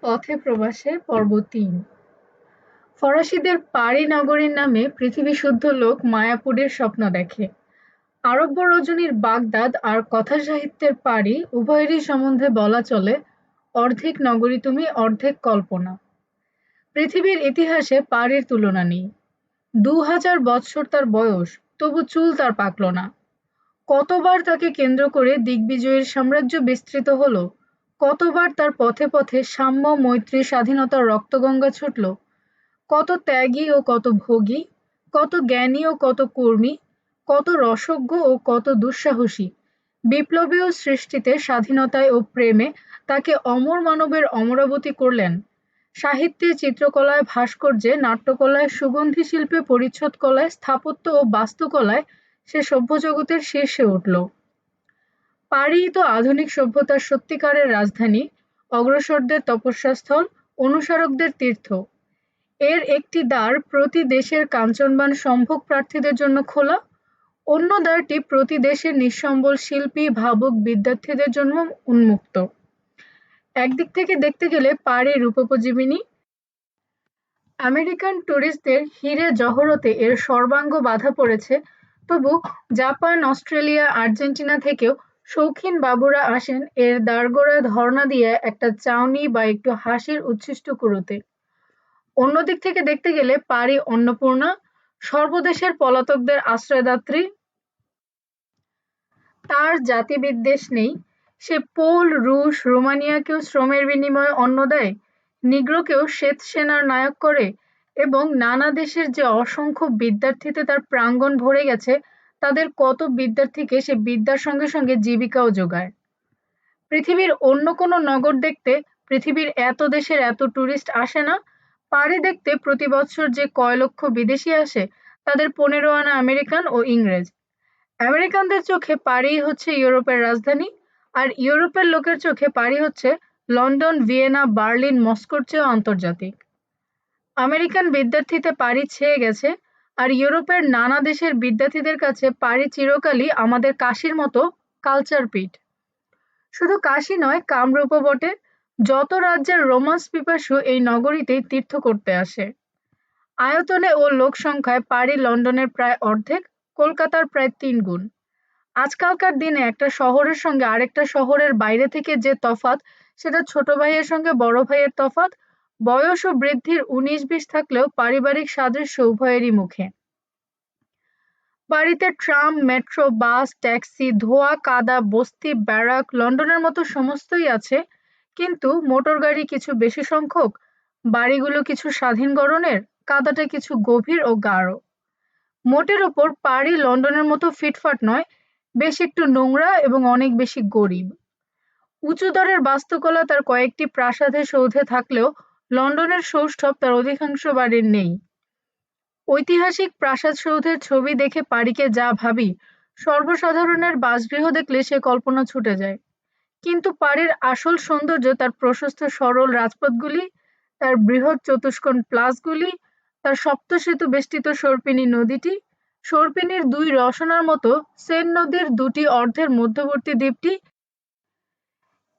পথে প্রবাসে পর্ব তিন। ফরাসিদের পারি নগরীর নামে পৃথিবী শুদ্ধ লোক মায়াপুরের স্বপ্ন দেখে। আরব্য রজনীর বাগদাদ আর কথা সাহিত্যের পারি উভয়েরই সম্বন্ধে বলা চলে, অর্ধেক নগরী তুমি, অর্ধেক কল্পনা। পৃথিবীর ইতিহাসে পারির তুলনা নেই। দু হাজার বৎসর তার বয়স, তবু চুল তার পাকল না। কতবার তাকে কেন্দ্র করে দিগ্বিজয়ের সাম্রাজ্য বিস্তৃত হলো? কতবার তার পথে পথে সাম্য মৈত্রী স্বাধীনতার রক্তগঙ্গা ছুটল? কত ত্যাগী ও কত ভোগী, কত জ্ঞানী ও কত কর্মী, কত রসজ্ঞ ও কত দুঃসাহসী। বিপ্লবী ও সৃষ্টিতে স্বাধীনতায় ও প্রেমে তাকে অমর মানবের অমরাবতী করলেন। সাহিত্যে চিত্রকলায়, ভাস্কর্যে, নাট্যকলায়, সুগন্ধি শিল্পে, পরিচ্ছদ কলায়, স্থাপত্য ও বাস্তুকলায় সে সভ্য জগতের শীর্ষে উঠল। পারি তো আধুনিক সভ্যতার সত্যিকারের রাজধানী, অগ্রসরদের তপস্যাস্থল, অনুসারকদের তীর্থ। এর একটি দ্বার প্রতি দেশের কাঞ্চনবান সম্ভোগ প্রার্থীদের জন্য খোলা। অন্য দ্বারটি প্রতি দেশের নিঃসম্বল শিল্পী, ভাবুক, বিদ্যার্থীদের জন্য উন্মুক্ত। একদিক থেকে দেখতে গেলে পারি রূপোপজীবিনী আমেরিকান টুরিস্টদের হিরে জহরতে এর সর্বাঙ্গ বাধা পড়েছে। তবু জাপান, অস্ট্রেলিয়া, আর্জেন্টিনা থেকেও শৌখিন বাবুরা আসেন এর দাঁড়গোড়ায় ধর্ণা দিয়ে একটা চাউনি বা একটু হাসির উচ্ছিষ্ট কুড়োতে। অন্যদিক থেকে দেখতে গেলে পারি অন্নপূর্ণা, সর্বদেশের পলাতকদের আশ্রয়দাত্রী। তার জাতিবিদ্বেষ নেই। সে পোল, রুশ, রোমানিয়াকেও শ্রমের বিনিময়ে অন্ন দেয়, নিগ্রোকেও শ্বেত সেনার নায়ক করে এবং নানা দেশের যে অসংখ্য বিদ্যার্থীতে তার প্রাঙ্গণ ভরে গেছে তাদের কত বিদ্যার্থীকে সে বিদ্যার সঙ্গে সঙ্গে জীবিকাও যোগায়। পৃথিবীর অন্য কোনো নগর দেখতে পৃথিবীর এত দেশের এত ট্যুরিস্ট আসে না। পারে দেখতে প্রতি বছর যে কয় লক্ষ বিদেশি আসে, তাদের পনেরো আনা আমেরিকান ও ইংরেজ। আমেরিকানদের চোখে পারি হচ্ছে ইউরোপের রাজধানী, আর ইউরোপের লোকের চোখে পারি হচ্ছে লন্ডন, ভিয়েনা, বার্লিন, মস্কোর চেয়েও আন্তর্জাতিক। আমেরিকান বিদ্যার্থীতে পারি ছেয়ে গেছে আর ইউরোপের নানা দেশের বিদ্যার্থীদের কাছে পারি চিরকালই আমাদের কাশির মতো কালচার পিঠ শুধু কাশি নয়, কামরূপও বটে। যত রাজ্যের রোমান্স পিপাসু এই নগরীতেই তীর্থ করতে আসে। আয়তনে ও লোক সংখ্যায় পারি লন্ডনের প্রায় অর্ধেক, কলকাতার প্রায় তিন গুণ। আজকালকার দিনে একটা শহরের সঙ্গে আরেকটা শহরের বাইরে থেকে যে তফাত সেটা ছোট ভাইয়ের সঙ্গে বড় ভাইয়ের তফাত বয়স ও বৃদ্ধির উনিশ বিশ থাকলেও পারিবারিক সাদৃশ্য উভয়েরই মুখে। বাড়িতে ট্রাম, মেট্রো, বাস, ট্যাক্সি, ধোয়া, কাদা, বস্তি, ব্যারাক, লন্ডনের মতো সমস্তই আছে, কিন্তু মোটর গাড়ি কিছু বেশি সংখ্যক, বাড়িগুলো কিছু স্বাধীন গড়নের, কাদাটা কিছু গভীর ও গাঢ়। মোটের ওপর পাড়ি লন্ডনের মতো ফিটফাট নয়, বেশ একটু নোংরা এবং অনেক বেশি গরিব। উঁচু দরের বাস্তুকলা তার কয়েকটি প্রাসাদে সৌধে থাকলেও লন্ডনের সৌষ্ঠব তার অধিকাংশ বাড়ির নেই। ঐতিহাসিক প্রাসাদ সৌধের ছবি দেখে পারিকে যা ভাবি, সর্বসাধারণের বাসগৃহ দেখলে সে কল্পনা ছুটে যায়। কিন্তু পাড়ির আসল সৌন্দর্য তার প্রশস্ত সরল রাজপথগুলি, তার বৃহৎ চতুষ্কোণ প্লাসগুলি, তার সপ্তসেতু বেষ্টিত সর্পিনী নদীটি সর্পিনীর দুই রসনার মতো সেন নদীর দুটি অর্ধের মধ্যবর্তী দ্বীপটি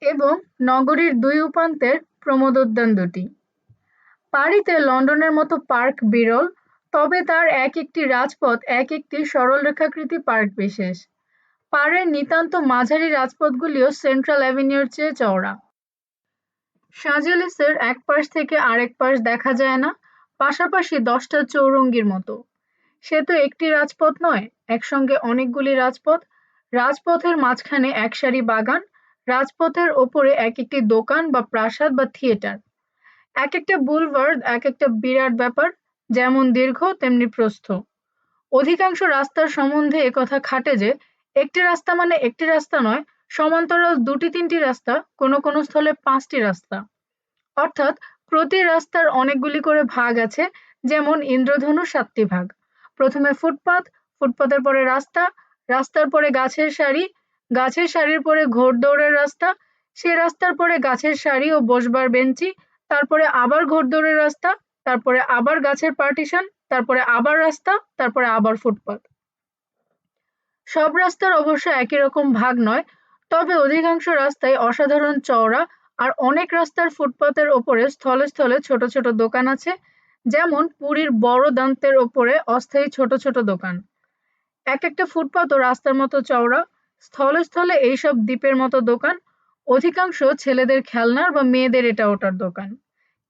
এবং নগরীর দুই উপান্তের প্রমোদোদ্যান দুটি। পারিতে লন্ডনের মতো পার্ক বিরল, তবে তার এক একটি রাজপথ, এক একটি সরল রেখাকৃতি পার্ক বিশেষ। পাড়ের নিতান্ত মাঝারি রাজপথগুলিও সেন্ট্রাল অ্যাভিনিউর চেয়ে চওড়া। সাজেলিসের এক পাশ থেকে আরেক পাশ দেখা যায় না, পাশাপাশি দশটা চৌরঙ্গির মতো। সে তো একটি রাজপথ নয়, একসঙ্গে অনেকগুলি রাজপথ। রাজপথের মাঝখানে এক সারি বাগান, রাজপথের ওপরে এক একটি দোকান বা প্রাসাদ বা থিয়েটার। এক একটা বুলভার্ড এক একটা বিরাট ব্যাপার, যেমন দীর্ঘ, তেমনি প্রস্থ। অধিকাংশ রাস্তার সম্বন্ধে একথা খাটে যে, একটি রাস্তা মানে একটি রাস্তা নয়, সমান্তরাল দুটি, তিনটি রাস্তা, কোনো কোনো স্থলে পাঁচটি রাস্তা। অর্থাৎ প্রতি রাস্তার অনেকগুলি করে ভাগ আছে, যেমন ইন্দ্রধনু সাতটি ভাগ। প্রথমে ফুটপাত, ফুটপাতের পরে রাস্তা, রাস্তার পরে গাছের সারি, গাছের সারির পরে ঘোড়দৌড়ের রাস্তা, সে রাস্তার পরে গাছের সারি ও বসবার বেঞ্চি তারপরে আবার ঘোড়দৌড়ের রাস্তা, তারপরে আবার গাছের পার্টিশন তারপরে আবার রাস্তা, তারপরে আবার ফুটপাত। সব রাস্তার অবশ্য একই রকম ভাগ নয়, তবে অধিকাংশ রাস্তাই অসাধারণ চওড়া আর অনেক রাস্তার ফুটপাতের ওপরে স্থলে স্থলে ছোট ছোট দোকান আছে, যেমন পুরীর বড় দান্তের ওপরে অস্থায়ী ছোট ছোট দোকান। এক একটা ফুটপাত ও রাস্তার মতো চওড়া, স্থলে স্থলে এইসব দ্বীপের মতো দোকান অধিকাংশ ছেলেদের খেলনার বা মেয়েদের এটা ওটার দোকান।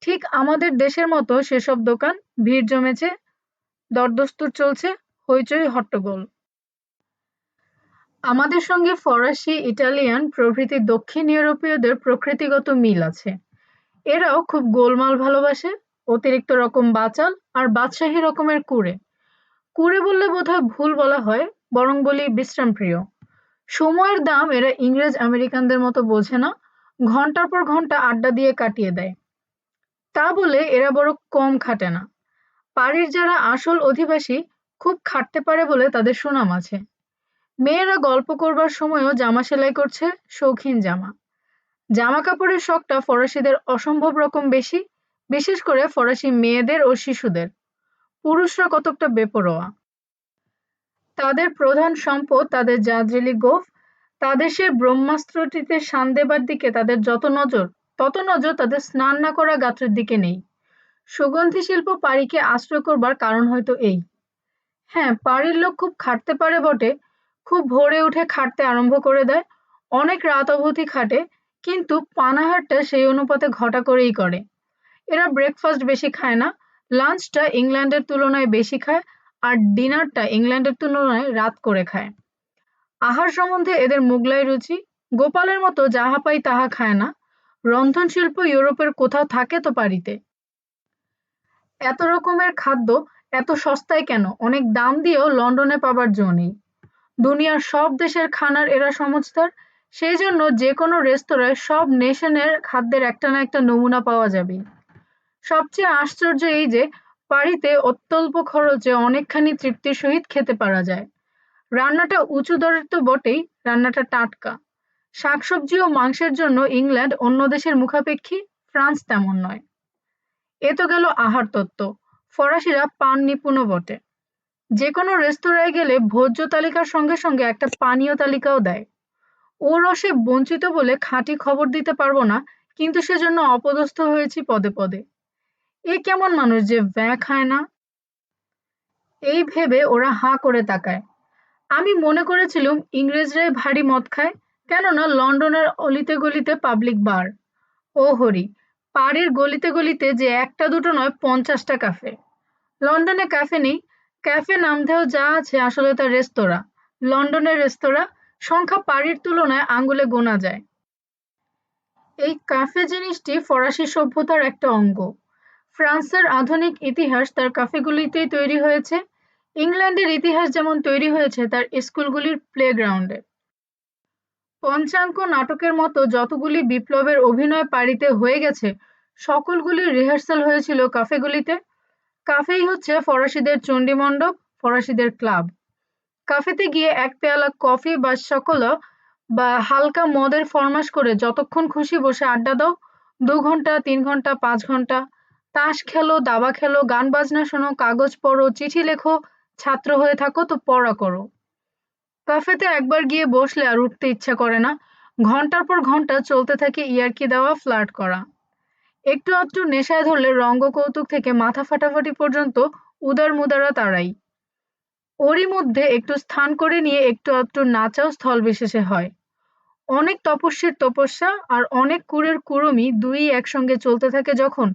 ঠিক আমাদের দেশের মতো সেসব দোকান ভিড় জমেছে, দরদস্তুর চলছে, হইচই হট্টগোল। আমাদের সঙ্গে ফরাসি, ইটালিয়ান প্রভৃতি দক্ষিণ ইউরোপীয়দের প্রকৃতিগত মিল আছে। এরাও খুব গোলমাল ভালোবাসে, অতিরিক্ত রকম বাচাল আর বাদশাহী রকমের কুড়ে। কুড়ে বললে বোধহয় ভুল বলা হয়, বরং বলি বিশ্রাম প্রিয় সময়ের দাম এরা ইংরেজ আমেরিকানদের মতো বোঝে না, ঘণ্টার পর ঘণ্টা আড্ডা দিয়ে কাটিয়ে দেয়। তা বলে এরা বড় কম খাটে না। পাড়ির যারা আসল অধিবাসী খুব খাটতে পারে বলে তাদের সুনাম আছে। মেয়েরা গল্প করবার সময়ও জামা সেলাই করছে শৌখিন জামা। জামা কাপড়ের শখটা ফরাসিদের অসম্ভব রকম বেশি, বিশেষ করে ফরাসি মেয়েদের ও শিশুদের। পুরুষরা কতকটা বেপরোয়া। তাদের প্রধান সম্পদ তাদের জাজরেলি গোফ। তাদের সেই ব্রহ্মাস্ত্রটিতে শান দেবার দিকে তাদের যত নজর, তত নজর তাদের স্নান না করা গাত্রের দিকে নেই। সুগন্ধি শিল্প পাড়িকে আশ্রয় করবার কারণ হয়তো এই। হ্যাঁ পাড়ির লোক খুব খাটতে পারে বটে, খুব ভোরে উঠে খাটতে আরম্ভ করে দেয়, অনেক রাত অবধি খাটে, কিন্তু পানাহারটা সেই অনুপাতে ঘটা করেই করে। এরা ব্রেকফাস্ট বেশি খায় না লাঞ্চটা ইংল্যান্ডের তুলনায় বেশি খায় আর ডিনারটা ইংল্যান্ডের তুলনায় রাত করে খায়। আহার সম্বন্ধে এদের মুগলাই রুচি, গোপালের মতো যাহা পাই তাহা খায় না। রন্ধনশিল্প ইউরোপের কোথাও থাকে তো পারিতে এত রকমের খাদ্য এত সস্তায় কেন? অনেক দাম দিয়েও লন্ডনে পাবার জো নেই। দুনিয়ার সব দেশের খানার এরা সমজদার সেই জন্য যে কোনো রেস্তোরাঁয় সব নেশনের খাদ্যের একটা না একটা নমুনা পাওয়া যাবে। সবচেয়ে আশ্চর্য এই যে পাড়িতে অত্যল্প খরচে অনেকখানি তৃপ্তির সহিত খেতে পারা যায়। রান্নাটা উঁচু দরের তো বটেই, রান্নাটা টাটকা। শাকসবজি ও মাংসের জন্য ইংল্যান্ড অন্য দেশের মুখাপেক্ষী, ফ্রান্স তেমন নয়। এ তো গেল আহার তত্ত্ব, ফরাসিরা পান নিপুণও বটে। যে কোনো রেস্তোরাঁয় গেলে ভোজ্য তালিকার সঙ্গে সঙ্গে একটা পানীয় তালিকাও দেয়। ও রসে বঞ্চিত বলে খাঁটি খবর দিতে পারব না, কিন্তু সেজন্য অপদস্থ হয়েছি পদে পদে। এ কেমন মানুষ যে ব্যা খায় না? এই ভেবে ওরা হাঁ করে তাকায়। আমি মনে করেছিলুম ইংরেজরাই ভারী মদ খায়, কেননা লন্ডনের অলিতে গলিতে পাবলিক বার। ও হরি, পাড়ির গলিতে গলিতে যে একটা দুটো নয়, পঞ্চাশটা ক্যাফে লন্ডনে ক্যাফে নেই ক্যাফে নামধেও যা আছে আসলে তার রেস্তোরাঁ। লন্ডনের রেস্তোরাঁ, সংখ্যা পাড়ির তুলনায় আঙ্গুলে গোনা যায়। এই ক্যাফে জিনিসটি ফরাসি সভ্যতার একটা অঙ্গ। ফ্রান্সের আধুনিক ইতিহাস তার কাফেগুলিতেই তৈরি হয়েছে। ইংল্যান্ডের ইতিহাস যেমন তৈরি হয়েছে, তার স্কুলগুলির প্লেগ্রাউন্ডে। পঞ্চাঙ্ক নাটকের মতো যতগুলি বিপ্লবের অভিনয় পারিতে হয়ে গেছে, সকলগুলির রিহার্সাল হয়েছিল কাফেগুলিতে। কাফেই হচ্ছে ফরাসিদের চণ্ডীমণ্ডপ, ফরাসিদের ক্লাব। কাফেতে গিয়ে এক পেয়ালা কফি বা সকল বা হালকা মদের ফরমাস করে যতক্ষণ খুশি বসে আড্ডা দাও, দু ঘণ্টা, তিন ঘণ্টা, পাঁচ ঘণ্টা তাস খেলো, দাবা খেলো, গান বাজনা শোনো, কাগজ পড়ো, চিঠি লেখো, ছাত্র হয়ে থাকো তো পড়া করো। কাফেতে একবার গিয়ে বসলে আর উঠতে ইচ্ছা করে না। ঘণ্টার পর ঘণ্টা চলতে থাকে ইয়ার্কি দেওয়া, ফ্লার্ট করা। একটু আধটু নেশায় ধরলে রঙ্গ কৌতুক থেকে মাথা ফাটাফাটি পর্যন্ত উদার মুদারা তারাই। ওরই মধ্যে একটু স্থান করে নিয়ে একটু আধটু নাচাও স্থল বিশেষে হয়। অনেক তপস্যের তপস্যা আর অনেক কুরের কুড়মি দুই একসঙ্গে চলতে থাকে যখন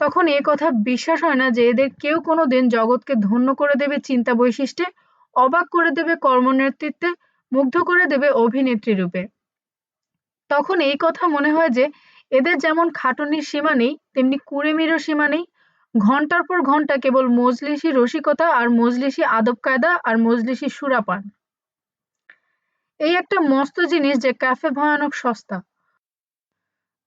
তখন এ কথা বিশ্বাস হয় না যে এদের কেউ কোনো দিন জগৎকে ধন্য করে দেবে চিন্তা বৈশিষ্ট্যে, অবাক করে দেবে কর্মনেতৃত্বে, মুগ্ধ করে দেবে অভিনেত্রী রূপে। তখন এই কথা মনে হয় যে এদের যেমন খাটুনির সীমা নেই, তেমনি কুড়েমিরও সীমা নেই। ঘণ্টার পর ঘণ্টা কেবল মজলিসি রসিকতা আর মজলিসি আদব কায়দা আর মজলিসি সুরাপান। এই একটা মস্ত জিনিস যে ক্যাফে ভয়ানক সস্তা।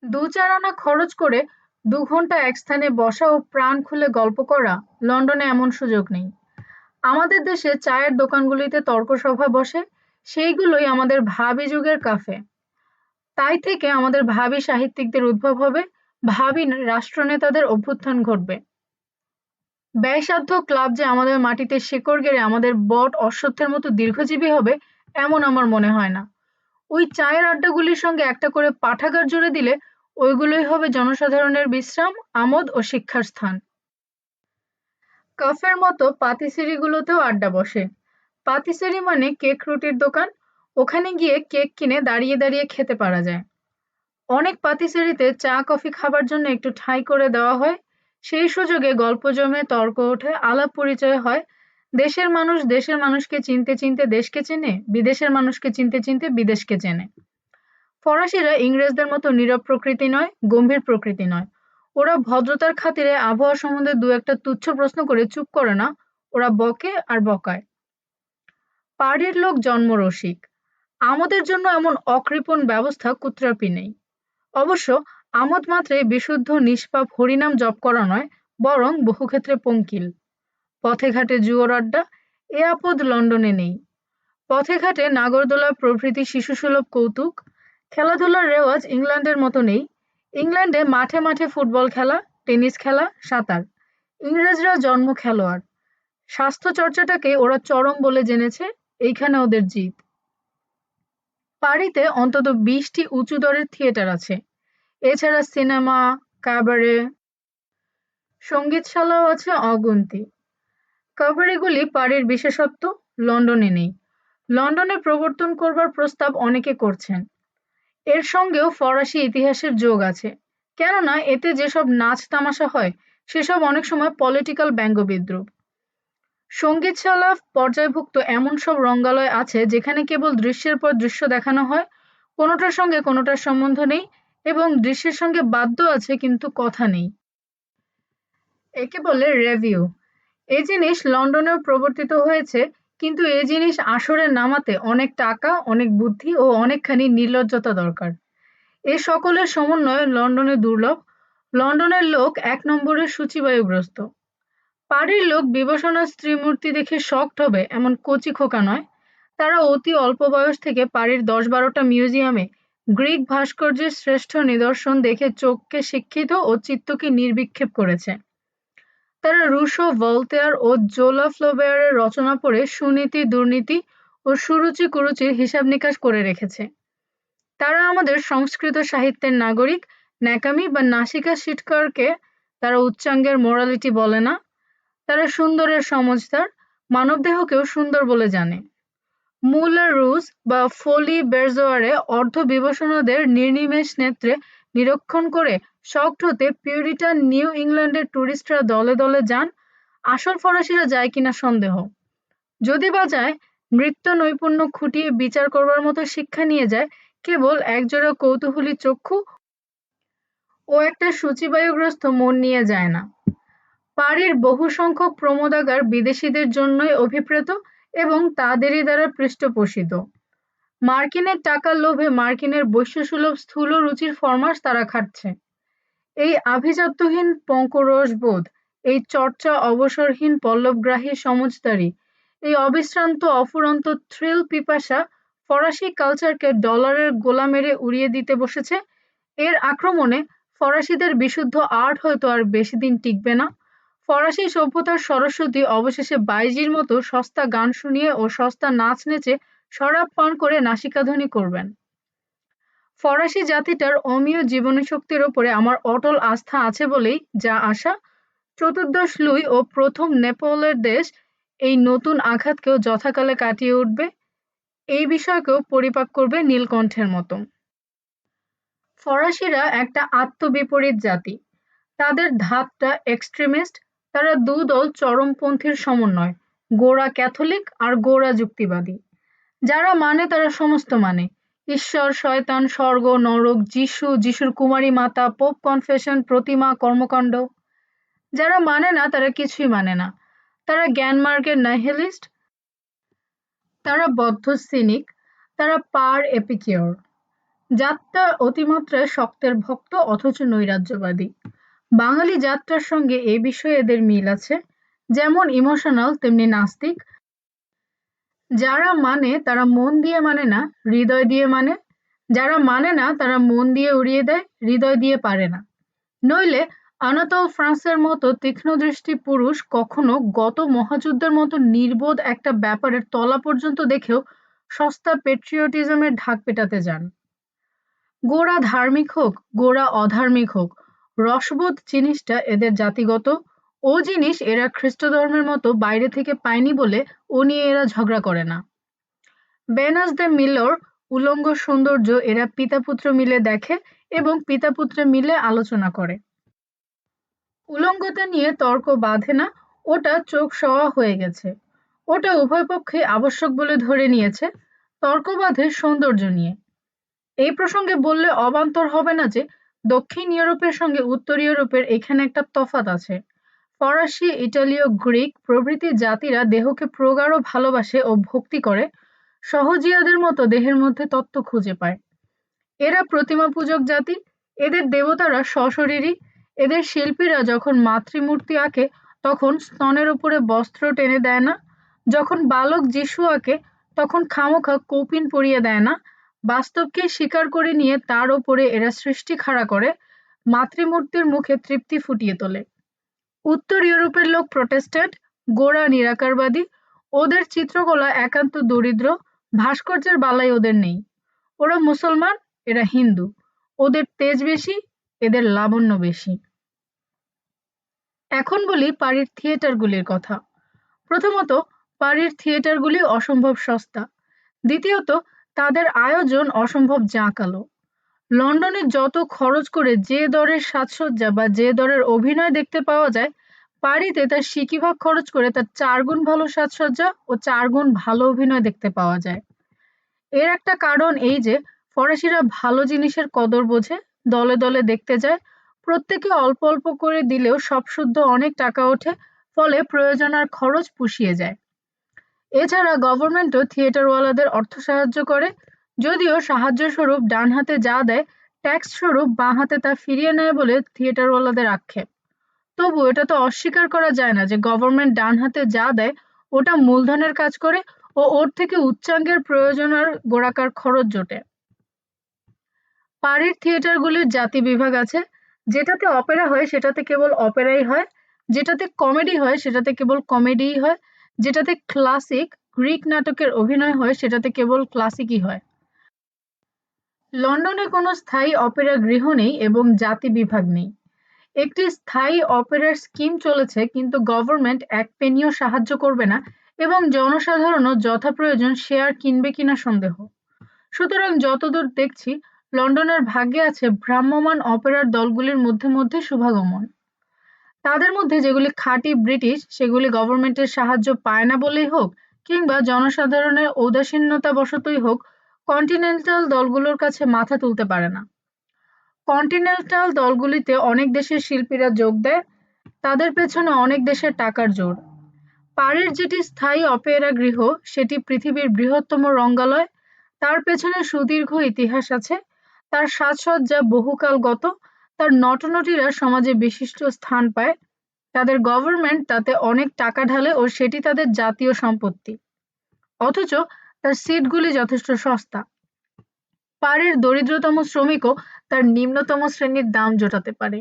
দু চার আনা খরচ করে দু ঘণ্টা এক স্থানে বসা ও প্রাণ খুলে গল্প করা লন্ডনে এমন সুযোগ নেই। আমাদের দেশে চায়ের দোকানগুলিতে তর্ক সভা বসে, সেইগুলোই আমাদের ভাবি যুগের কাফে। তাই থেকে আমাদের ভাবি সাহিত্যিকদের উদ্ভব হবে, ভাবি রাষ্ট্রনেতাদের অভ্যুত্থান ঘটবে। ব্যয়সাধ্য ক্লাব যে আমাদের মাটিতে শেকড় গেড়ে আমাদের বট অশ্বত্থের মতো দীর্ঘজীবী হবে, এমন আমার মনে হয় না। ওই চায়ের আড্ডাগুলির সঙ্গে একটা করে পাঠাগার জুড়ে দিলে ওইগুলোই হবে জনসাধারণের বিশ্রাম, আমোদ ও শিক্ষার স্থান। কাফের মতো পাতিসিঁড়িগুলোতেও আড্ডা বসে। পাতিসিঁড়ি মানে কেক রুটির দোকান, ওখানে গিয়ে কেক কিনে দাঁড়িয়ে দাঁড়িয়ে খেতে পারা যায়। অনেক পাতিসিঁড়িতে চা কফি খাবার জন্য একটু ঠাঁই করে দেওয়া হয় সেই সুযোগে গল্প জমে তর্ক ওঠে আলাপ পরিচয় হয় দেশের মানুষ দেশের মানুষকে চিনতে চিনতে দেশকে চেনে বিদেশের মানুষকে চিনতে চিনতে বিদেশকে চেনে ফরাসিরা ইংরেজদের মতো নীরব প্রকৃতি নয়, গম্ভীর প্রকৃতি নয়। ওরা ভদ্রতার খাতিরে আবহাওয়া সম্বন্ধে দু একটা তুচ্ছ প্রশ্ন করে চুপ করে না, ওরা বকে আর বকায়। পাড়ির লোক জন্মরসিক। আমাদের জন্য এমন অকৃপণ ব্যবস্থা কুত্রাপি নেই। অবশ্য আমোদ মাত্রে বিশুদ্ধ, নিষ্পাপ, হরিনাম জপ করা নয়, বরং বহু ক্ষেত্রে পঙ্কিল। পথে ঘাটে জুয়োর আড্ডা, এ আপদ লন্ডনে নেই। পথে ঘাটে নাগরদোলা প্রভৃতি শিশুসুলভ কৌতুক খেলাধুলার রেওয়াজ ইংল্যান্ডের মতো নেই। ইংল্যান্ডে মাঠে মাঠে ফুটবল খেলা, টেনিস খেলা, সাঁতার। ইংরেজরা জন্ম খেলোয়াড়। স্বাস্থ্য চর্চাটাকে ওরা চরম বলে জেনেছে, এইখানে ওদের জিত। পারিতে অন্তত বিশটি উঁচু দরের থিয়েটার আছে। এছাড়া সিনেমা, ক্যাবারে, সঙ্গীতশালাও আছে অগুন্তি। কাবারেগুলি পারির বিশেষত্ব, লন্ডনে নেই। লন্ডনে প্রবর্তন করবার প্রস্তাব অনেকে করছেন। এর সঙ্গেও ফরাসি ইতিহাসের যোগ আছে। কেননা এতে যেসব নাচ তামাশা হয়, সেসব অনেক সময় পলিটিক্যাল ব্যঙ্গ বিদ্রুপ। সঙ্গীতশালা পর্যায়ভুক্ত এমন সব রঙ্গালয় আছে যেখানে কেবল দৃশ্যের পর দৃশ্য দেখানো হয়, কোনোটার সঙ্গে কোনোটার সম্বন্ধ নেই এবং দৃশ্যের সঙ্গে বাদ্য আছে কিন্তু কথা নেই। একে বলে রেভিউ। এই জিনিস লন্ডনেও প্রবর্তিত হয়েছে কিন্তু এই জিনিস আসরে নামাতে অনেক টাকা, অনেক বুদ্ধি ও অনেকখানি নির্লজ্জতা দরকার। এ সকলের সমন্বয়ে লন্ডনে দুর্লভ। লন্ডনের লোক এক নম্বরের সূচিবায়ুগ্রস্ত। পাড়ির লোক বিবেচনা স্ত্রীমূর্তি দেখে শক্ট হবে এমন কচি খোকা নয়। তারা অতি অল্প বয়স থেকে পাড়ির দশ বারোটা মিউজিয়ামে গ্রিক ভাস্কর্যের শ্রেষ্ঠ নিদর্শন দেখে চোখকে শিক্ষিত ও চিত্তকে নির্বিক্ষেপ করেছে। তারা রুশো ভলতেয়ার ও জোলা ফ্লোবেয়ারের রচনা পড়ে সুনীতি, দুর্নীতি ও সুরুচি কুরুচির হিসাব নিকাশ করে রেখেছে। তারা আমাদের সংস্কৃত সাহিত্যের নাগরিক, ন্যাকামি বা নাসিকা শিটকারকে তারা উচ্চাঙ্গের মোরালিটি বলে না। তারা সুন্দরের সমজদার মানবদেহকেও সুন্দর বলে জানে। মুলার রুস বা ফলি বেরজোয়ারে অর্ধ বিবসনদের নির্নিমেষ নেত্রে নিরীক্ষণ করে শক্ট হতে পিউরিটান নিউ ইংল্যান্ডের টুরিস্টরা দলে দলে যান, আসল ফরাসিরা যায় কিনা সন্দেহ। যদি বা যায়, নৃত্য নৈপুণ্য খুঁটিয়ে বিচার করবার মতো শিক্ষা নিয়ে যায়, কেবল একজোড়া কৌতূহলী চক্ষু ও একটা সূচিবায়ুগ্রস্ত মন নিয়ে যায় না। পাড়ির বহু সংখ্যক প্রমোদাগার বিদেশিদের জন্যই অভিপ্রেত এবং তাদেরই দ্বারা পৃষ্ঠপোষিত। মার্কিনের টাকার লোভে মার্কিনের বৈশ্যসুলভ স্থূল রুচির ফরমাস তারা খাটছে। এই আভিজাত্যহীন বোধ এই চর্চা অবসরহীন পল্লবগ্রাহী সমজদারি এই অবিশ্রান্ত অফুরন্ত থ্রিল পিপাসা ফরাসি কালচারকে ডলারের গোলা মেরে উড়িয়ে দিতে বসেছে। এর আক্রমণে ফরাসিদের বিশুদ্ধ আর্ট হয়তো আর বেশি দিন টিকবে না। ফরাসি সভ্যতার সরস্বতী অবশেষে বাইজির মতো সস্তা গান শুনিয়ে ও সস্তা নাচ নেচে শরাব পান করে নাসিকাধ্বনি করবেন। ফরাসি জাতিটার অমীয় জীবনীশক্তির ওপরে আমার অটল আস্থা আছে বলেই যা আশা, চতুর্দশ লুই ও প্রথম নেপোলের দেশ এই নতুন আঘাতকেও যথাকালে কাটিয়ে উঠবে, এই বিষয়কেও পরিপাক করবে নীলকণ্ঠের মতো। ফরাসিরা একটা আত্মবিপরীত জাতি। তাদের ধাপটা এক্সট্রিমিস্ট, তারা দু দল চরমপন্থীর সমন্বয়, গোড়া ক্যাথলিক আর গোড়া যুক্তিবাদী। যারা মানে তারা সমস্ত মানে। ঈশ্বর, শয়তান, স্বর্গ, নরক, যিশু, যিশুর কুমারী মাতা, পোপ কনফেশন, প্রতিমা, কর্মকাণ্ড। যারা মানে না, তারা কিছুই মানে না। তারা জ্ঞানমার্গের নাইহেলিস্ট তারা বদ্ধ সিনিক। তারা পার এপিকিওর। যাত্রা অতিমাত্রায় শক্তের ভক্ত অথচ নৈরাজ্যবাদী। বাঙালি যাত্রার সঙ্গে এ বিষয়ে এদের মিল আছে। যেমন ইমোশনাল, তেমনি নাস্তিক। যারা মানে তারা মন দিয়ে মানে না, হৃদয় দিয়ে মানে। যারা মানে না, তারা মন দিয়ে উড়িয়ে দেয়, হৃদয় দিয়ে পারে না। নইলে আনাতল ফ্রান্সের মতো তীক্ষ্ণদৃষ্টি পুরুষ কখনো গত মহাযুদ্ধের মতো নির্বোধ একটা ব্যাপারের তলা পর্যন্ত দেখেও সস্তা পেট্রিয়টিজমের ঢাক পেটাতে যান। গোড়া ধার্মিক হোক, গোড়া অধার্মিক হোক, রসবোধ জিনিসটা এদের জাতিগত ও জিনিস এরা খ্রিস্ট ধর্মের মতো বাইরে থেকে পায়নি বলে ও নিয়ে এরা ঝগড়া করে না। বেনাস দ্য মিলর উলঙ্গ সৌন্দর্য এরা পিতা-পুত্র মিলে দেখে এবং পিতা-পুত্র মিলে আলোচনা করে। উলঙ্গতা নিয়ে তর্ক বাঁধে না, ওটা চোখ সওয়া হয়ে গেছে। ওটা উভয় পক্ষে আবশ্যক বলে ধরে নিয়েছে, তর্ক বাঁধে সৌন্দর্য নিয়ে। এই প্রসঙ্গে বললে অবান্তর হবে না যে দক্ষিণ ইউরোপের সঙ্গে উত্তর ইউরোপের এখানে একটা তফাত আছে। ফরাসি ইটালীয় গ্রিক প্রভৃতি জাতিরা দেহকে প্রগাঢ় ভালোবাসে ও ভক্তি করে, সহজিয়াদের মতো দেহের মধ্যে তত্ত্ব খুঁজে পায়। এরা প্রতিমা পূজক জাতি, এদের দেবতারা সশরীরী, এদের শিল্পীরা যখন মাতৃমূর্তি আঁকে, তখন স্তনের উপরে বস্ত্র টেনে দেয় না, যখন বালক যিশু আঁকে, তখন খামোখা কৌপিন পরিয়ে দেয় না, বাস্তবকে স্বীকার করে নিয়ে তার ওপরে এরা সৃষ্টি খাড়া করে, মাতৃমূর্তির মুখে তৃপ্তি ফুটিয়ে তোলে। উত্তর ইউরোপের লোক প্রোটেস্ট্যান্ট গোড়া নিরাকারবাদী, ওদের চিত্রকলা একান্ত দরিদ্র, ভাস্কর্যের বালাই ওদের নেই। ওরা মুসলমান, এরা হিন্দু, ওদের তেজ বেশি, এদের লাবণ্য বেশি। এখন বলি পাড়ির থিয়েটারগুলির কথা। প্রথমত পাড়ির থিয়েটারগুলি অসম্ভব সস্তা। দ্বিতীয়ত, তাদের আয়োজন অসম্ভব জাঁকালো লন্ডনে যত খরচ করে যে দরের সাজসজ্জা বা যে দরের অভিনয় দেখতে পাওয়া যায় পারিতে তার সিকিভাগ খরচ করে তার চার গুণ ভালো সাজসজ্জা ও চার গুণ ভালো অভিনয় দেখতে পাওয়া যায়। এর একটা কারণ এই যে, ফরাসিরা ভালো জিনিসের কদর বোঝে, দলে দলে দেখতে যায়, প্রত্যেকে অল্প অল্প করে দিলেও সব শুদ্ধ অনেক টাকা ওঠে, ফলে প্রয়োজন আর খরচ পুষিয়ে যায়। এছাড়া গভর্নমেন্টও থিয়েটারওয়ালাদের অর্থ সাহায্য করে যদিও সাহায্য স্বরূপ ডান হাতে যা দেয় ট্যাক্স স্বরূপ বাঁ হাতে তা ফিরিয়ে নেয় বলে থিয়েটারওয়ালাদের আক্ষেপ। তবু এটা তো অস্বীকার করা যায় না যে গভর্নমেন্ট ডান হাতে যা দেয়, ওটা মূলধনের কাজ করে ও ওর থেকে উচ্চাঙ্গের প্রয়োজন আর গোড়াকার খরচ জোটে। পাড়ির থিয়েটারগুলির জাতি বিভাগ আছে, যেটাতে অপেরা হয় সেটাতে কেবল অপেরাই হয়, যেটাতে কমেডি হয় সেটাতে কেবল কমেডিই হয়, যেটাতে ক্লাসিক গ্রিক নাটকের অভিনয় হয় সেটাতে কেবল ক্লাসিকই হয়। লন্ডনে কোনো স্থায়ী অপেরা গৃহ নেই এবং জাতি বিভাগ নেই। একটি স্থায়ী অপেরার স্কিম চলেছে, কিন্তু গভর্নমেন্ট এক পেনিও সাহায্য করবে না এবং জনসাধারণও যথা প্রয়োজন শেয়ার কিনবে কিনা সন্দেহ। সুতরাং যতদূর দেখছি, লন্ডনের ভাগ্যে আছে ভ্রাম্যমান অপেরার দলগুলির মধ্যে মধ্যে শুভাগমন। তাদের মধ্যে যেগুলি খাঁটি ব্রিটিশ, সেগুলি গভর্নমেন্টের সাহায্য পায় না বলেই হোক কিংবা জনসাধারণের ঔদাসীন্যতা বশতই হোক কন্টিনেন্টাল দলগুলোর কাছে মাথা তুলতে পারে না। কন্টিনেন্টাল দলগুলিতে অনেক দেশের শিল্পীরা যোগ দেয়, তাদের পেছনে অনেক দেশের টাকার জোর। পাড়ের যেটি স্থায়ী অপেরা গৃহ, সেটি পৃথিবীর বৃহত্তম রঙ্গালয়। তার পেছনে সুদীর্ঘ ইতিহাস আছে, তার সাজসজ্জা বহুকালগত, তার নটনটিরা সমাজে বিশিষ্ট স্থান পায়। তাদের গভর্নমেন্ট তাতে অনেক টাকা ঢালে ও সেটি তাদের জাতীয় সম্পত্তি। অথচ তার সিটগুলি যথেষ্ট সস্তা। পাড়ের দরিদ্রতম শ্রমিকও তার নিম্নতম শ্রেণির দাম জোটাতে পারে।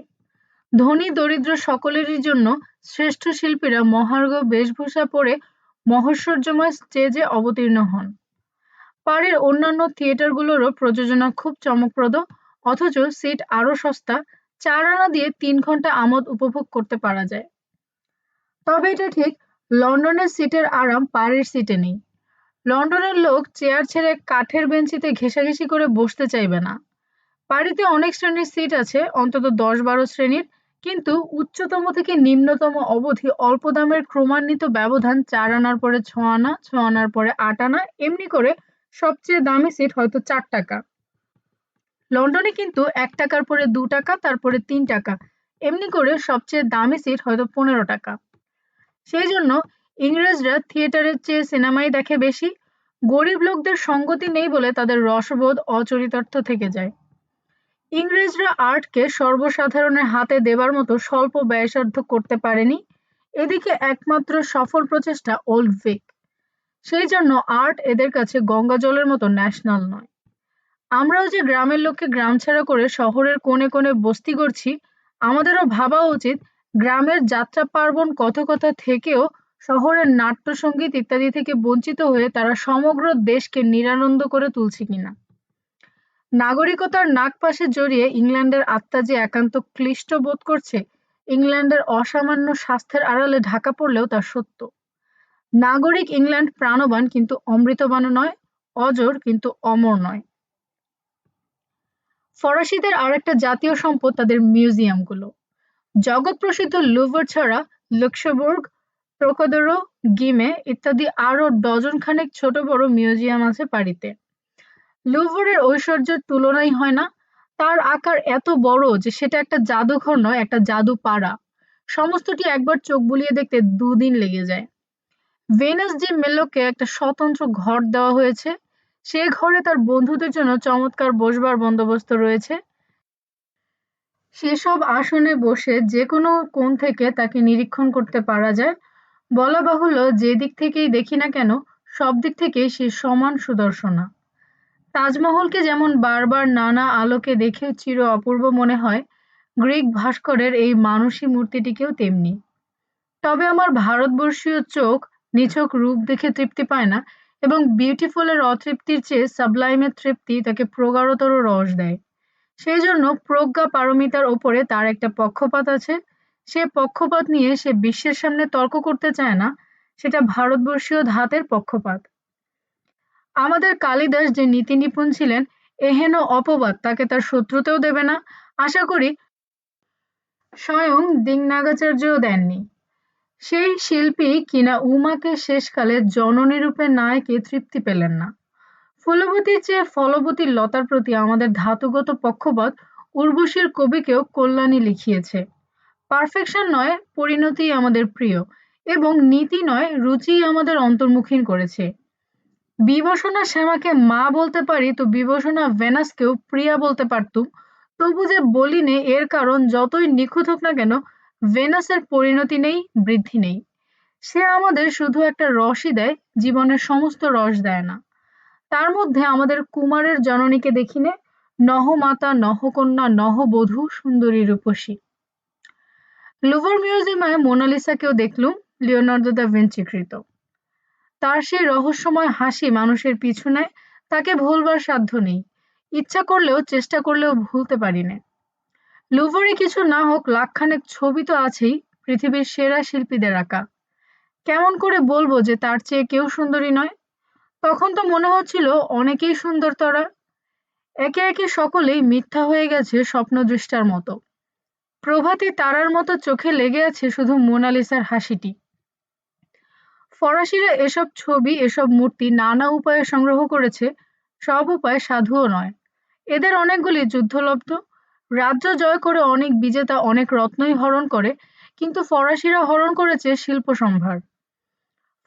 ধনী দরিদ্র সকলেরই জন্য শ্রেষ্ঠ শিল্পীরা মহার্ঘ বেশভূষা পরে মহৈশ্বর্যময় স্টেজে অবতীর্ণ হন। পাড়ের অন্যান্য থিয়েটারগুলোরও প্রযোজনা খুব চমকপ্রদ, অথচ সিট আরও সস্তা, চার আনা দিয়ে তিন ঘণ্টা আমোদ উপভোগ করতে পারা যায়। তবে এটা ঠিক, লন্ডনের সিটের আরাম পাড়ের সিটে নেই। লন্ডনের লোক চেয়ার ছেড়ে কাঠের বেঞ্চিতে ঘেঁষাঘেঁষি করে বসতে চাইবে না। পাড়িতে অনেক শ্রেণির সিট আছে, অন্তত দশ বারো শ্রেণির, কিন্তু উচ্চতম থেকে নিম্নতম অবধি অল্প দামের ক্রমান্বিত ব্যবধান চার আনার পরে ছ আনা, ছ আনার পরে আট আনা, এমনি করে সবচেয়ে দামি সিট হয়তো চার টাকা। লন্ডনে কিন্তু এক টাকার পরে দু টাকা, তারপরে তিন টাকা, এমনি করে সবচেয়ে দামি সিট হয়তো পনেরো টাকা। সেই জন্য ইংরেজরা থিয়েটারের চেয়ে সিনেমাই দেখে বেশি। গরিব লোকদের সঙ্গতি নেই বলে তাদের রসবোধ অচরিতার্থ থেকে যায়। ইংরেজরা আর্টকে সর্বসাধারণের হাতে দেবার মতো স্বল্প ব্যয়সাধ্য করতে পারেনি। এদিকে একমাত্র সফল প্রচেষ্টা ওল্ড ভিক। সেই জন্য আর্ট এদের কাছে গঙ্গা জলের মতো ন্যাশনাল নয়। আমরাও যে গ্রামের লোককে গ্রাম ছাড়া করে শহরের কোণে কোণে বস্তি করছি আমাদেরও ভাবা উচিত গ্রামের যাত্রা পার্বণ কথকথা থেকেও শহরের নাট্যসঙ্গীত ইত্যাদি থেকে বঞ্চিত হয়ে তারা সমগ্র দেশকে নিরানন্দ করে তুলছে কিনা? নাগরিকতার নাগপাশে জড়িয়ে ইংল্যান্ডের আত্মা যে একান্ত ক্লিষ্ট বোধ করছে, ইংল্যান্ডের অসামান্য স্বাস্থ্যের আড়ালে ঢাকা পড়লেও তা সত্য। নাগরিক ইংল্যান্ড প্রাণবান কিন্তু অমৃতবান নয়, অজর কিন্তু অমর নয়। ফরাসিদের আর একটা জাতীয় সম্পদ তাদের মিউজিয়ামগুলো। জগৎ প্রসিদ্ধ লুভার ছাড়া লুক্সেবুর্গ প্রকোদরো গিমে ইত্যাদি আরও ডজন খানেক ছোট বড় মিউজিয়াম আছে পারিতে লুভরের ঐশ্বর্যের তুলনাই হয় না। তার আকার এত বড় যে সেটা একটা জাদুঘর নয়, একটা জাদু পাড়া। সমস্তটি একবার চোখ বুলিয়ে দেখতে দুদিন লেগে যায়। ভেনাস জি মেলোকে একটা স্বতন্ত্র ঘর দেওয়া হয়েছে। সে ঘরে তার বন্ধুদের জন্য চমৎকার বসবার বন্দোবস্ত রয়েছে। সেসব আসনে বসে যে কোনো কোণ থেকে তাকে নিরীক্ষণ করতে পারা যায়। বলা বাহুল্য যে দিক থেকেই দেখি না কেন, সব দিক থেকেই সে সমান সুদর্শনা। তাজমহলকে যেমন বারবার নানা আলোকে দেখে চির অপূর্ব মনে হয়, গ্রিক ভাস্করের এই মানসী মূর্তিটিকেও তেমনি। তবে আমার ভারতবর্ষীয় চোখ নিছক রূপ দেখে তৃপ্তি পায় না এবং বিউটিফুলের অতৃপ্তির চেয়ে সাবলাইমের তৃপ্তি তাকে প্রগাঢ়তর রস দেয়। সেই জন্য প্রজ্ঞা পারমিতার ওপরে তার একটা পক্ষপাত আছে সে পক্ষপাত নিয়ে সে বিশ্বের সামনে তর্ক করতে চায় না, সেটা ভারতবর্ষীয় ধাতের পক্ষপাত। আমাদের কালিদাস যে নীতি নিপুণ ছিলেন এহেন অপবাদ, তাকে তার শত্রুতেও দেবে না। আশা করি স্বয়ং দিংনাগাচার্যও দেননি। সেই শিল্পী কিনা উমাকে শেষকালে জননী রূপে নায়কে তৃপ্তি পেলেন না। ফুলবতীর চেয়ে ফলবতী লতার প্রতি আমাদের ধাতুগত পক্ষপাত উর্বশীর কবিকেও কল্যাণী লিখিয়েছে। পারফেকশন নয়, পরিণতি আমাদের প্রিয় এবং নীতি নয়, রুচি আমাদের অন্তর্মুখীন করেছে। বিবসনা শ্যামাকে মা বলতে পারি, তো বিবসনা ভেনাসকেও প্রিয়া বলতে পারতুম। তবু যে বলিনে এর কারণ যতই নিখুঁত হোক না কেন, ভেনাসের পরিণতি নেই, বৃদ্ধি নেই। সে আমাদের শুধু একটা রসই দেয়, জীবনের সমস্ত রস দেয় না। তার মধ্যে আমাদের কুমারের জননীকে দেখিনে নহমাতা নহকন্যা নহবধূ সুন্দরী রূপসী। লুভার মিউজিয়ামে মোনালিসাকেও দেখলুম, লিওনার্দো দা ভিঞ্চিকৃত। তার সেই রহস্যময় হাসি মানুষের পিছু নেয় তাকে ভুলবার সাধ্য নেই। ইচ্ছা করলেও, চেষ্টা করলেও ভুলতে পারি না লুভরে কিছু না হোক, লাখখানেক ছবি তো আছেই, পৃথিবীর সেরা শিল্পীদের আঁকা। কেমন করে বলব যে তার চেয়ে কেউ সুন্দরী নয়? তখন তো মনে হচ্ছিল, অনেকেই সুন্দর তরা। একে একে সকলেই মিথ্যা হয়ে গেছে স্বপ্নদৃষ্টার মতো। প্রভাতী তারার মতো চোখে লেগে আছে শুধু মোনালিসার হাসিটি। ফরাসিরা এসব ছবি, এসব মূর্তি নানা উপায়ে সংগ্রহ করেছে, সব উপায় সাধুও নয়। এদের অনেকগুলি যুদ্ধলব্ধ, রাজ্য জয় করে অনেক বিজেতা, অনেক রত্নই হরণ করে, কিন্তু ফরাসিরা হরণ করেছে শিল্প সম্ভার।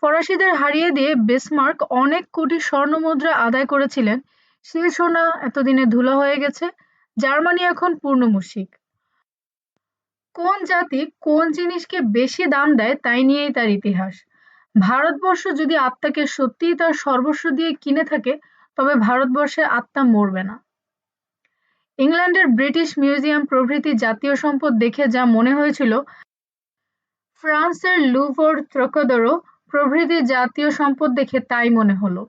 ফরাসিদের হারিয়ে দিয়ে বেসমার্ক অনেক কোটি স্বর্ণমুদ্রা আদায় করেছিলেন। সে সোনা এতদিনে ধুলো হয়ে গেছে, জার্মানি এখন পূর্ণমূষিক কোন জাতি কোন জিনিসকে বেশি দাম দেয় তাই নিয়েই তার ইতিহাস। ভারতবর্ষ যদি আত্মাকে সত্যিই তার সর্বস্ব দিয়ে কিনে থাকে, তবে ভারতবর্ষের আত্মা মরবে না। ইংল্যান্ডের ব্রিটিশ মিউজিয়াম প্রভৃতি জাতীয় সম্পদ দেখে যা মনে হয়েছিল, ফ্রান্সের লুভর ত্রকোদরো প্রভৃতি জাতীয় সম্পদ দেখে তাই মনে হলো।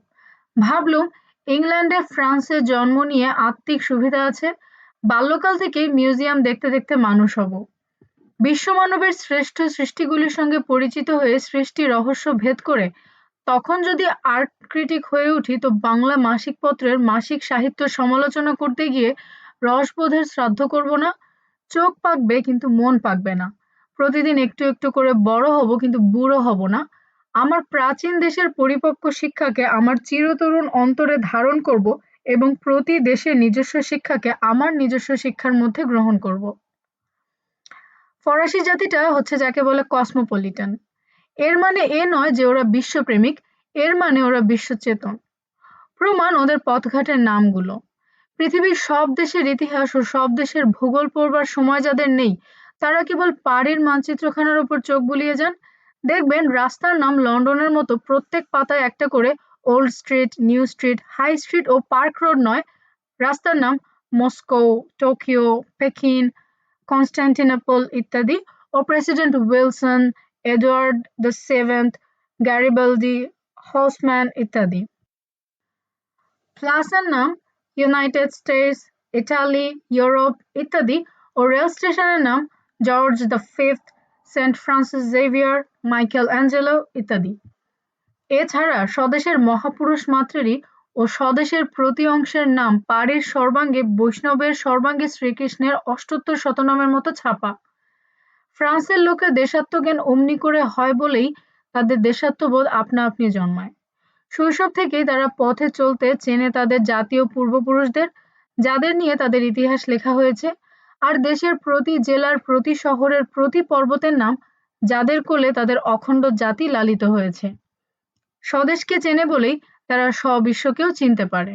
ভাবলুম, ইংল্যান্ডে ফ্রান্সে জন্ম নিয়ে আত্মিক সুবিধা আছে, বাল্যকাল থেকেই মিউজিয়াম দেখতে দেখতে মানুষ হব। বিশ্বমানবের শ্রেষ্ঠ সৃষ্টিগুলির সঙ্গে পরিচিত হয়ে সৃষ্টি রহস্য ভেদ করে, তখন যদি আর্ট ক্রিটিক হয়ে উঠি, তো বাংলা মাসিক পত্রের মাসিক সাহিত্য সমালোচনা করতে গিয়ে রসবোধের শ্রাদ্ধ করব না? চোখ পাকবে, কিন্তু মন পাকবে না। প্রতিদিন একটু একটু করে বড় হব, কিন্তু বুড়ো হব না। আমার প্রাচীন দেশের পরিপক্ক শিক্ষাকে আমার চিরতরুণ অন্তরে ধারণ করব এবং প্রতি দেশের নিজস্ব শিক্ষাকে আমার নিজস্ব শিক্ষার মধ্যে গ্রহণ করব। ফরাসি জাতিটা হচ্ছে যাকে বলে কসমোপলিটান। এর মানে এ নয় যে ওরা বিশ্বপ্রেমিক, এর মানে ওরা বিশ্বচেতন। প্রমাণ ওদের পথঘাটের নামগুলো। পৃথিবীর সব দেশের ইতিহাস ও সব দেশের ভূগোল পড়বার সময় যাদের নেই, তারা কেবল পাড়ির মানচিত্রখানার উপর চোখ বুলিয়ে যান। দেখবেন রাস্তার নাম লন্ডনের মতো প্রত্যেক পাতায় একটা করে old street, new street, high street ও পার্ক রোড নয়, রাস্তার নাম মস্কো, টোকিও, পেকিন কনস্ট্যান্টিনোপল ইত্যাদি। ও president Wilson Edward the seventh Garibaldi Haussmann ইত্যাদি। প্লাসের নাম ইউনাইটেড স্টেটস ইটালি ইউরোপ ইত্যাদি। ও রেল স্টেশনের নাম George the fifth saint Francis Xavier Michelangelo ইত্যাদি। এছাড়া স্বদেশের মহাপুরুষ মাত্রেরই ও স্বদেশের প্রতি অংশের নাম পাড়ির সর্বাঙ্গে, বৈষ্ণবের সর্বাঙ্গে শ্রীকৃষ্ণের অষ্টোত্তর শতনামের মতো ছাপা। ফ্রান্সের লোকের দেশাত্মজ্ঞান অমনি করে হয় বলেই তাদের দেশাত্মবোধ আপনা আপনি জন্মায়। শৈশব থেকেই তারা পথে চলতে চেনে তাদের জাতীয় পূর্বপুরুষদের, যাদের নিয়ে তাদের ইতিহাস লেখা হয়েছে, আর দেশের প্রতি জেলার প্রতি শহরের প্রতি পর্বতের নাম, যাদের কোলে তাদের অখণ্ড জাতি লালিত হয়েছে। স্বদেশকে চেনে বলেই তারা স্ব-বিশ্বকেও চিনতে পারে।